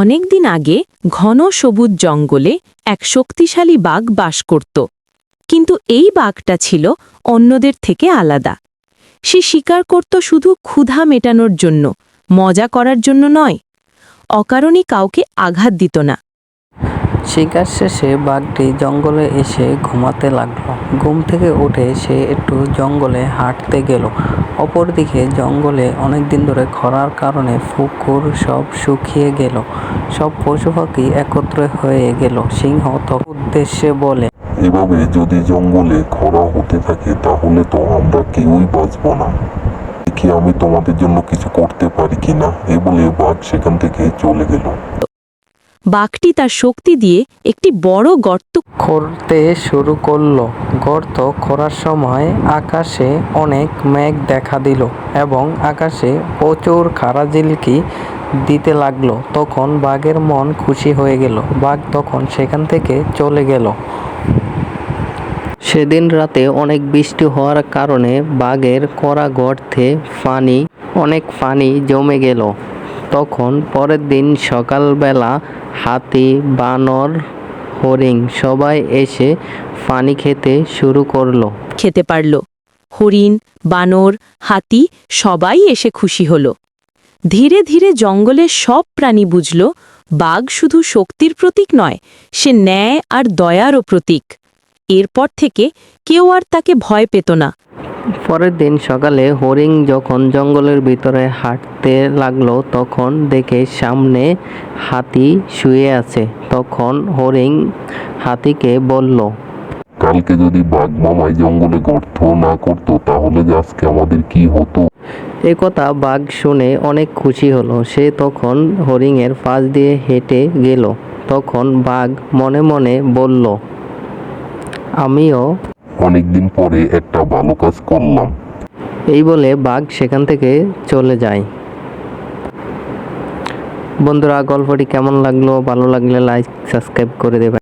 অনেকদিন আগে ঘন সবুজ জঙ্গলে এক শক্তিশালী বাঘ বাস করত। কিন্তু এই বাঘটা ছিল অন্যদের থেকে আলাদা। সে শিকার করত শুধু ক্ষুধা মেটানোর জন্য, মজা করার জন্য নয়, অকারণে কাউকে আঘাত দিত না। শিকার শেষে বাঘটি জঙ্গলে এসে ঘুমাতে লাগল। ঘুম থেকে উঠে সে একটু জঙ্গলে হাঁটতে গেল। অপরদিকে জঙ্গলে অনেক দিন ধরে খরার কারণে ফুকুর সব শুকিয়ে গেল। সব পশু পাখি একত্র হয়ে গেল সিংহ তখন উদ্দেশ্যে বলে এভাবে যদি জঙ্গলে খরা হতে থাকে তাহলে তো আমরা কেউই বাঁচব না। দেখি আমি তোমাদের জন্য কিছু করতে পারি কিনা। এ বলে বাঘ সেখান থেকে চলে গেল। বাঘটি তার শক্তি দিয়ে একটি বড় গর্ত করতে শুরু করল। গর্ত খরার সময় আকাশে অনেক মেঘ দেখা দিল এবং আকাশে প্রচুর খারাজিলকি দিতে লাগল। তখন বাঘের মন খুশি হয়ে গেল। বাঘ তখন সেখান থেকে চলে গেল। সেদিন রাতে অনেক বৃষ্টি হওয়ার কারণে বাঘের করা গর্তে পানি, অনেক পানি জমে গেল। তখন পরের দিন সকালবেলা হাতি, বানর, হরিণ সবাই এসে পানি খেতে শুরু করল। খেতে পারল। হরিণ, বানর, হাতি সবাই এসে খুশি হল। ধীরে ধীরে জঙ্গলের সব প্রাণী বুঝল বাঘ শুধু শক্তির প্রতীক নয় সে ন্যায় আর দয়ারও প্রতীক। এরপর থেকে কেউ আর তাকে ভয় পেত না। পরের দিন সকালে হরিং যখন জঙ্গলের ভিতরে হাঁটতে লাগল তখন দেখে সামনে হাতি শুয়ে আছে। তখন হরিণ হাতিকে বলল কালকে যদি বাঘ মামাই জঙ্গলে গর্ত না করতো তাহলে আজকে আমাদের কি হতো? এ কথা বাঘ শুনে অনেক খুশি হলো। সে তখন হরিণের পাশ দিয়ে হেঁটে গেল। তখন বাঘ মনে মনে বলল আমিও অনেকদিন পরে একটা ভালো কাজ করলাম। এই বলে বাঘ সেখান থেকে চলে যায়। বন্ধুরা গল্পটি কেমন লাগল? ভালো লাগলে লাইক সাবস্ক্রাইব করে দেবেন।